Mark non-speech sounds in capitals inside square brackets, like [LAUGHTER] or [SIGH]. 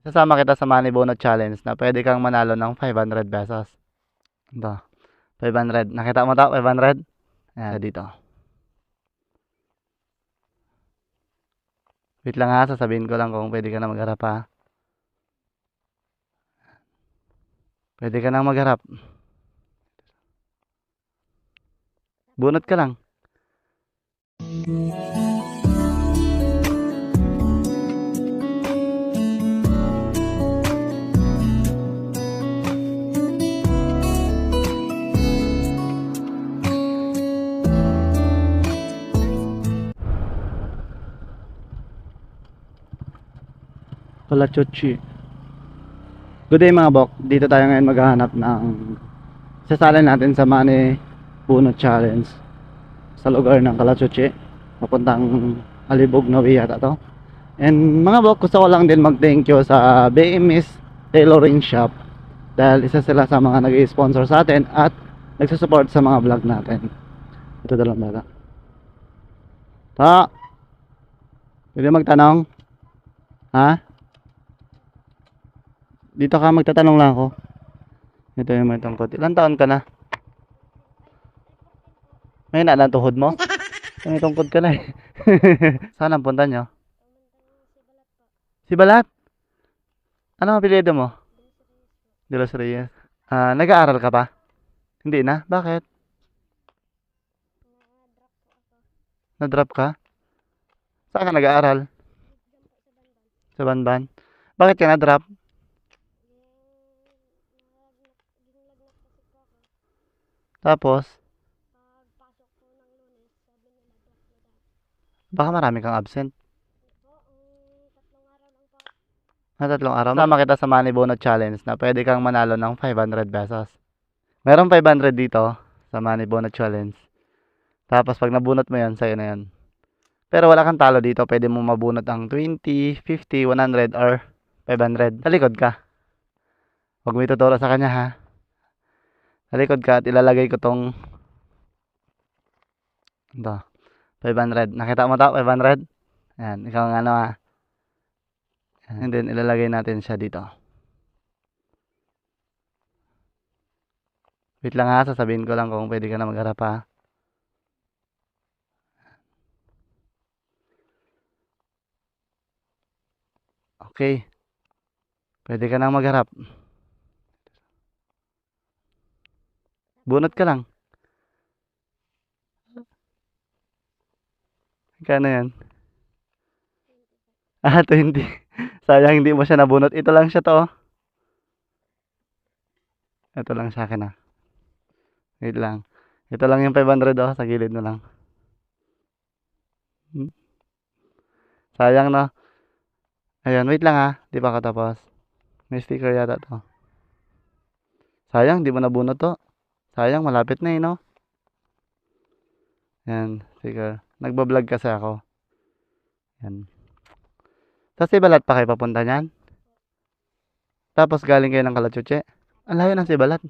Sasama kita sa Money Bonus Challenge na pwede kang manalo ng 500 pesos. Ito. 500. Nakita mo to? 500? Ayan, dito. Wait lang ha, sasabihin ko lang kung pwede ka na magharap ha. Pwede ka na magharap. Bunot ka lang. Palachochi. Good day mga bok. Dito tayo ngayon maghahanap ng sasalin natin sa Money Bunot Challenge sa lugar ng Kalachuchi. Papuntang Alibog na yata to. And mga bok, gusto ko lang din mag-thank you sa BMS Tailoring Shop dahil isa sila sa mga nag-sponsor sa atin at nagsusupport sa mga vlog natin. Ito dalawang bata. Ta. Pwede magtanong? Ha? Dito ka magtatanong lang ako. Ito yung may tungkod. Ilan taon ka na? May na ang tuhod mo? [LAUGHS] May tungkod ka na eh. [LAUGHS] Saan ang punta nyo? Si Balat? Ano ang apelyido mo? De Los Reyes. Ah, nag-aaral ka pa? Hindi na? Bakit? Na-drop ka? Saan ka nag-aaral? Sa Banban? Bakit ka na-drop? Tapos, baka marami kang absent. Na tatlong araw. Sama kita sa Money Bonus Challenge na pwede kang manalo ng 500 pesos. Meron 500 dito sa Money Bonus Challenge. Tapos pag nabunot mo yan, sa'yo na yan. Pero wala kang talo dito. Pwede mo mabunot ang 20, 50, 100, or 500. Sa likod ka. Huwag mo ituturo sa kanya ha. Likod ka at ilalagay ko tong ito. 500. Nakita mo to? 500? Ayan. Ikaw ang ano ha. And then ilalagay natin siya dito. Wait lang ha. Sasabihin ko lang kung pwede ka na magharap ha. Okay. Pwede ka nang magharap. Bunot ka lang. Kano yan? Ah, 20. [LAUGHS] Sayang hindi mo siya nabunot. Ito lang siya to. oh. Ito lang sa akin ah. Wait lang. Ito lang yung 500 oh. Sa gilid mo lang. Hmm? Sayang no. Ayan, wait lang ah. Di pa katapos. May sticker yata to. Sayang, di mo nabunot to. Sayang, malapit na eh, no? Yan, sticker. Nagbablog kasi ako. Yan. Tapos Sibalat pa kayo papunta niyan? Tapos galing kayo ng Kalachuche? Ang layo ng Sibalat.